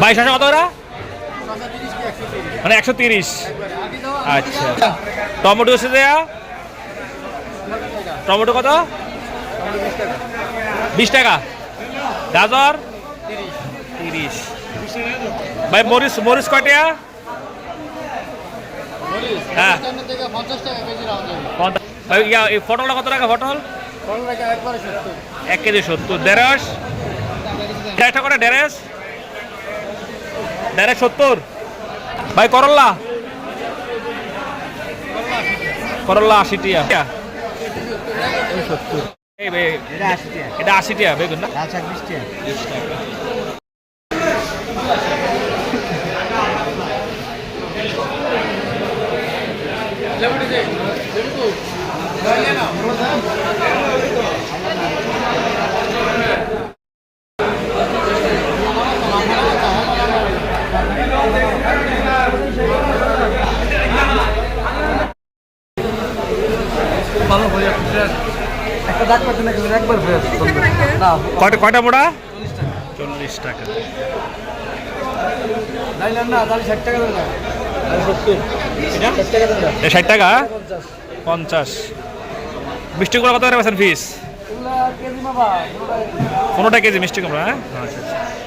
ভাই শশা কত ওরা? মানে একশো তিরিশ। আচ্ছা। টমেটো এসে দেয়া? টমেটো কত? বিশ টাকা। গাজর? তিরিশ। ভাই মরিচ মরিচ কয়টা হ্যাঁ। এই পটলটা কত টাকা পটল? এক কেজি সত্তর। দেড়শ দেড়শো করে দেড়শ দেড়শ সত্তর। ভাই করল্লা। করল্লা আশি টিয়া এটা আশি টিয়া বেগুন না? বিশ টাকা। একটা দাগ একবার কয়টা কয়টা মোড়া? চল্লিশ টাকা। ষাট টাকা। না সত্তর ষাট টাকা দেবে ষাট টাকা পঞ্চাশ। মিষ্টি কুমড়া কত করে বেছেন ফিস পনেরোটা কেজি মিষ্টি কুমড়া হ্যাঁ আচ্ছা আচ্ছা।